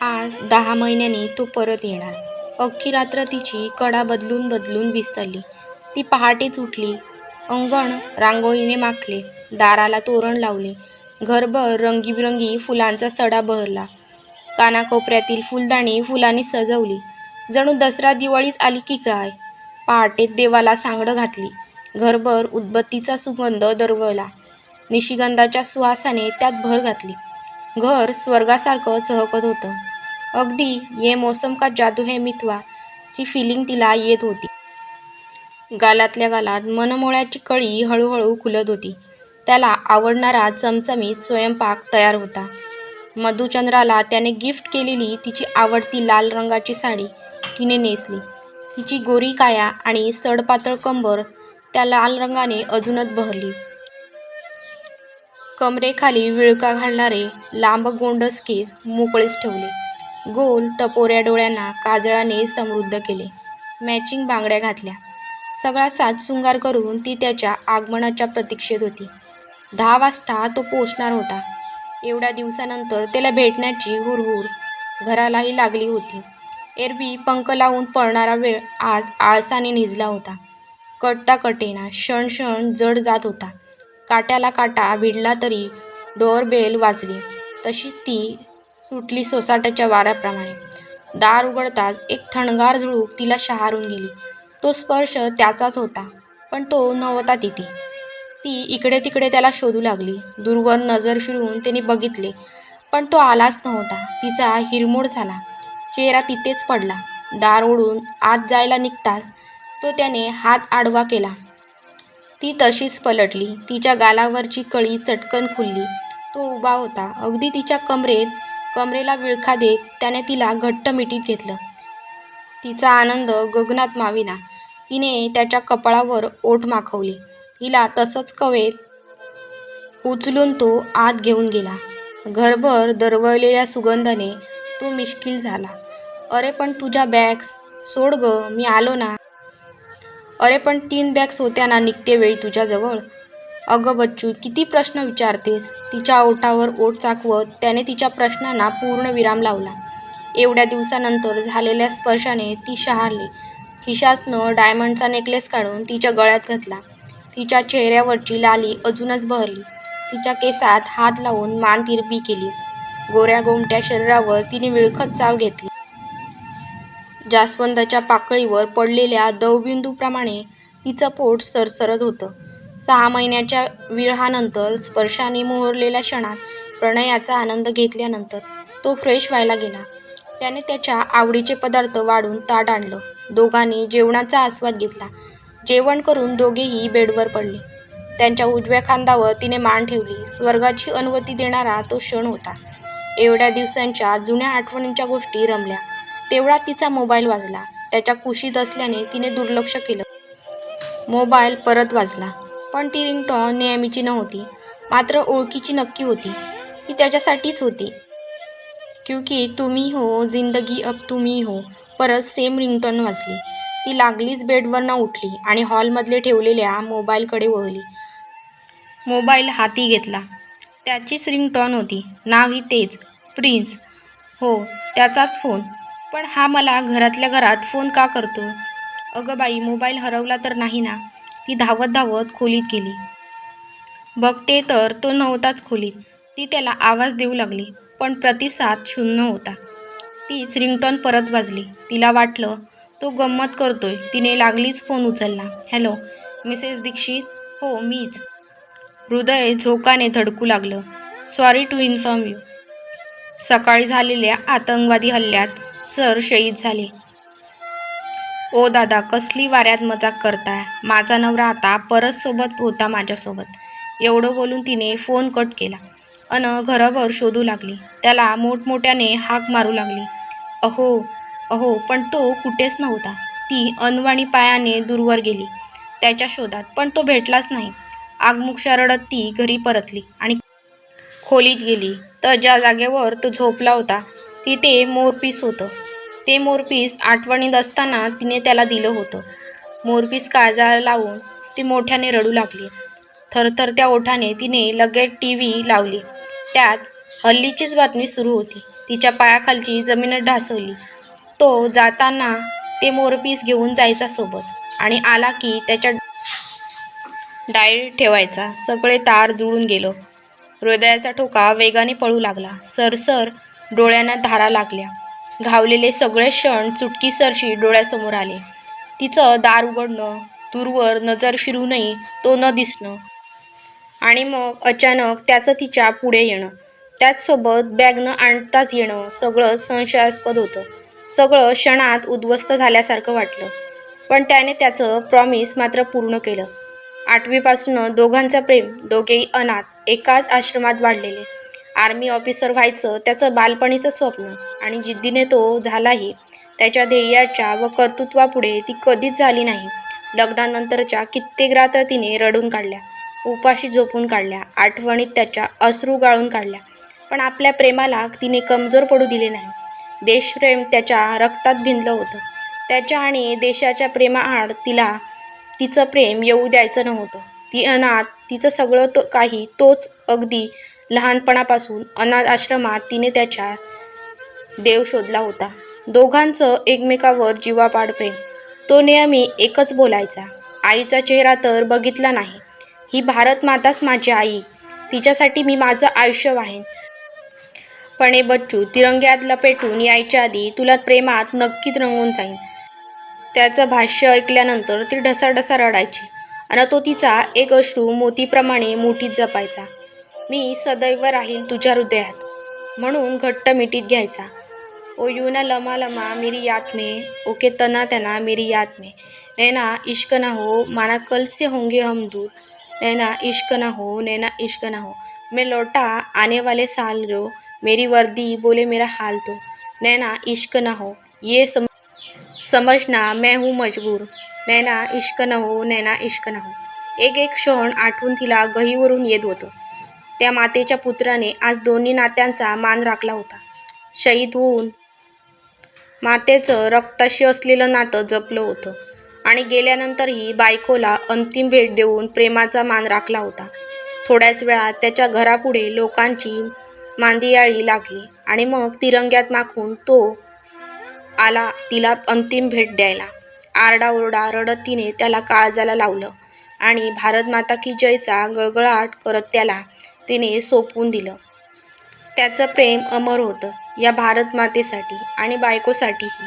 आज दहा महिन्यांनी तो परत येणार. अख्खी रात्र तिची कडा बदलून बदलून विस्तरली ती पहाटेच उठली. अंगण रांगोळीने माखले. दाराला तोरण लावले. घरभर रंगीबिरंगी फुलांचा सडा बहरला. कानाकोपऱ्यातील फुलदाणी फुलांनी सजवली. जणू दसरा दिवाळीच आली की काय? पहाटेत देवाला सांगडं घातली. घरभर उदबत्तीचा सुगंध दरवळला. निशिगंधाच्या सुवासाने त्यात भर घातली. घर स्वर्गासारखं चहकत होतं. अगदी ये मोसम का जादू है मितवा ची फिलिंग तिला येत होती. गालातल्या गालात मनमोळ्याची कळी हळूहळू खुलत होती. त्याला आवडणारा चमचमी स्वयंपाक तयार होता. मधुचंद्राला त्याने गिफ्ट केलेली तिची आवडती लाल रंगाची साडी तिने नेसली. तिची गोरी काया आणि सडपातळ कंबर त्या लाल रंगाने अजूनच बहरली. कमरेखाली विळका घालणारे लांब गोंडस केस मोकळेच ठेवले. गोल टपोऱ्या डोळ्यांना काजळाने समृद्ध केले. मॅचिंग बांगड्या घातल्या. सगळा साथ शृंगार करून ती त्याच्या आगमनाच्या प्रतीक्षेत होती. दहा वाजता तो पोचणार होता. एवढ्या दिवसानंतर त्याला भेटण्याची हुरहुर घरालाही लागली होती. एरवी पंख लावून पळणारा वेळ आज आळसाने निजला होता. कटता कटेना क्षण क्षण जड जात होता. काट्याला काटा भिडला तरी डोअरबेल वाजली. तशी ती सुटली सोसाट्याच्या वाऱ्याप्रमाणे. दार उघडताच एक थणगार झुळूक तिला शहारून गेली. तो स्पर्श त्याचाच होता पण तो नव्हता तिथे. ती इकडे तिकडे त्याला शोधू लागली. दूरवर नजर फिरवून त्याने बघितले पण तो आलाच नव्हता. तिचा हिरमोड झाला. चेहरा तिथेच पडला. दार ओढून आत जायला निघताच तो त्याने हात आडवा केला. ती तशीच पलटली. तिच्या गालावरची कळी चटकन खुलली. तो उभा होता. अगदी तिच्या कमरेत कमरेला विळखा देत त्याने तिला घट्ट मिठीत घेतलं. तिचा आनंद गगनात माविना तिने त्याच्या कपाळावर ओठ माखवली. तिला तसंच कवेत उचलून तो आत घेऊन गेला. घरभर दरवळलेल्या सुगंधाने तो मिश्किल झाला. अरे पण तुझ्या बॅग्स सोड ग. मी आलो ना. अरे पण तीन बॅग्स होत्या ना निघते वेळी तुझ्याजवळ. अगं बच्चू किती प्रश्न विचारतेस? तिच्या ओठावर ओठ चाकवत त्याने तिच्या प्रश्नांना पूर्ण विराम लावला. एवढ्या दिवसानंतर झालेल्या स्पर्शाने ती शहारली. खिशातनं डायमंडचा नेकलेस काढून तिच्या गळ्यात घातला. तिच्या चेहऱ्यावरची लाली अजूनच बहरली. तिच्या केसात हात लावून मान तिरपी केली. गोऱ्या गोमट्या शरीरावर तिने विळखत चाव घेतली. जास्वंदाच्या पाकळीवर पडलेल्या दवबिंदूप्रमाणे तिचं पोट सरसरत होतं. सहा महिन्याच्या विरहानंतर स्पर्शाने मोहरलेल्या क्षणात प्रणयाचा आनंद घेतल्यानंतर तो फ्रेश व्हायला गेला. त्याने त्याच्या आवडीचे पदार्थ वाढून ताट आणलं. दोघांनी जेवणाचा आस्वाद घेतला. जेवण करून दोघेही बेडवर पडले. त्यांच्या उजव्या खांदावर तिने मान ठेवली. स्वर्गाची अनुमती देणारा तो क्षण होता. एवढ्या दिवसांच्या जुन्या आठवणींच्या गोष्टी रमल्या. तेवढा तिचा मोबाईल वाजला. त्याच्या कुशीत असल्याने तिने दुर्लक्ष केलं. मोबाईल परत वाजला. पण ती रिंगटॉन नेहमीची नव्हती. मात्र ओळखीची नक्की होती. ती त्याच्यासाठीच होती. क्योंकि तुम्ही हो. जिंदगी अब तुम्ही हो. परत सेम रिंगटॉन वाजली. ती लागलीच बेडवरनं उठली आणि हॉलमधले ठेवलेल्या मोबाईलकडे वळली. मोबाईल हाती घेतला. त्याचीच रिंगटॉन होती. नावही तेच. प्रिन्स. हो त्याचाच फोन. पण हा मला घरातल्या घरात फोन का करतो? अगं बाई मोबाईल हरवला तर नाही ना? ती धावत धावत खोलीत गेली. बघते तर तो नव्हताच खोलीत. ती त्याला आवाज देऊ लागली पण प्रतिसाद शून्य होता. तीच रिंगटॉन परत वाजली. तिला वाटलं तो गंमत करतोय. तिने लागलीच फोन उचलला. Hello Mrs Dixit? हो मीच. हृदय झोकाने धडकू लागलं. Sorry to inform you. सकाळी झालेल्या आतंकवादी हल्ल्यात सर शहीद झाले. ओ दादा कसली वाऱ्यात मजाक करताय? माझा नवरा आता परत सोबत होता माझ्यासोबत. एवढं बोलून तिने फोन कट केला. अन घरभर शोधू लागली. त्याला मोठमोठ्याने हाक मारू लागली. अहो अहो पण तो कुठेच नव्हता. ती अनवाणी पायाने दूरवर गेली. त्याच्या शोधात पण तो भेटलाच नाही. आगमुक्षा रडत ती घरी परतली आणि खोलीत गेली. तर ज्या जागेवर तो झोपला होता तिथे मोरपीस होतं. ते मोरपीस आठवणीत असताना तिने त्याला दिलं होतं. मोरपीस काळजाला लावून ती मोठ्याने रडू लागली. थरथर त्या ओठाने तिने लगेच टी व्ही लावली. त्यात हल्लीचीच बातमी सुरू होती. तिच्या पायाखालची जमीनच ढासवली तो जाताना ते मोरपीस घेऊन जायचा सोबत आणि आला की त्याच्या डायरीत ठेवायचा. सगळे तार जुळून गेलो. हृदयाचा ठोका वेगाने पळू लागला. सरसर डोळ्यांना धारा लागल्या. घावलेले सगळे क्षण चुटकीसरशी डोळ्यासमोर आले. तिचं दार उघडणं दूरवर नजर फिरूनही तो न दिसणं आणि मग अचानक त्याचं तिच्या पुढे येणं. त्याचसोबत बॅग न आणताच येणं सगळं संशयास्पद होतं. सगळं क्षणात उद्ध्वस्त झाल्यासारखं वाटलं. पण त्याने त्याचं प्रॉमिस मात्र पूर्ण केलं. आठवीपासून दोघांचं प्रेम दोघेही अनाथ एकाच आश्रमात वाढलेले. आर्मी ऑफिसर व्हायचं त्याचं बालपणीचं स्वप्न आणि जिद्दीने तो झालाही त्याच्या ध्येयाच्या व कर्तृत्वापुढे ती कधीच झाली नाही. लग्नानंतरच्या कित्येक रात्र तिने रडून काढल्या उपाशी झोपून काढल्या आठवणीत त्याच्या अश्रू गाळून काढल्या. पण आपल्या प्रेमाला तिने कमजोर पडू दिले नाही. देशप्रेम त्याच्या रक्तात भिनलं होतं. त्याच्या आणि देशाच्या प्रेमाआड तिला तिचं प्रेम येऊ द्यायचं नव्हतं. ती अनाथ तिचं सगळं तो काही तोच अगदी लहानपणापासून अनाथ आश्रमात तिने त्याच्या देव शोधला होता. दोघांचं एकमेकावर जीवापाड प्रेम. तो नेहमी एकच बोलायचा. आईचा चेहरा तर बघितला नाही. ही भारत माताच माझी आई. तिच्यासाठी मी माझं आयुष्य वाहेन. पण हे बच्चू तिरंग्यात लपेटून यायच्या आधी तुला प्रेमात नक्कीच रंगून जाईन. त्याचं भाष्य ऐकल्यानंतर ती ढसाढसा रडायची. आणि तो तिचा एक अश्रू मोतीप्रमाणे मोठीत जपायचा. मी सदैव राहील तुझ्या हृदयात. म्हणून घट्ट मिठीत घ्यायचा. ओ यू ना लमा लमा मेरी याद में ओके तना तना मेरी याद में. नैना इश्क ना हो माना कल से होंगे हम दूर. नैना इश्क ना हो नैना इश्क ना हो. मैं लौटा आने वाले साल रो मेरी वर्दी बोले मेरा हाल तो. नैना इश्क ना हो ये सम समझना मैं हूँ मजबूर. नैना इश्क न हो नैना इश्क न हो. एक एक क्षण आठवून तिला गहीवरून येत होतं. त्या मातेच्या पुत्राने आज दोन्ही नात्यांचा मान राखला होता. शहीद होऊन मातेचं रक्ताशी असलेलं नातं जपलं होतं आणि गेल्यानंतरही बायकोला अंतिम भेट देऊन प्रेमाचा मान राखला होता. थोड्याच वेळात त्याच्या घरापुढे लोकांची मांदियाळी लागली आणि मग तिरंग्यात माखून तो आला तिला अंतिम भेट द्यायला. आरडाओरडा रडत तिने त्याला काळजाला लावलं आणि भारत माता की जयचा गळगळाट करत त्याला तिने सोपवून दिलं. त्याचं प्रेम अमर होतं या भारत मातेसाठी आणि बायकोसाठीही.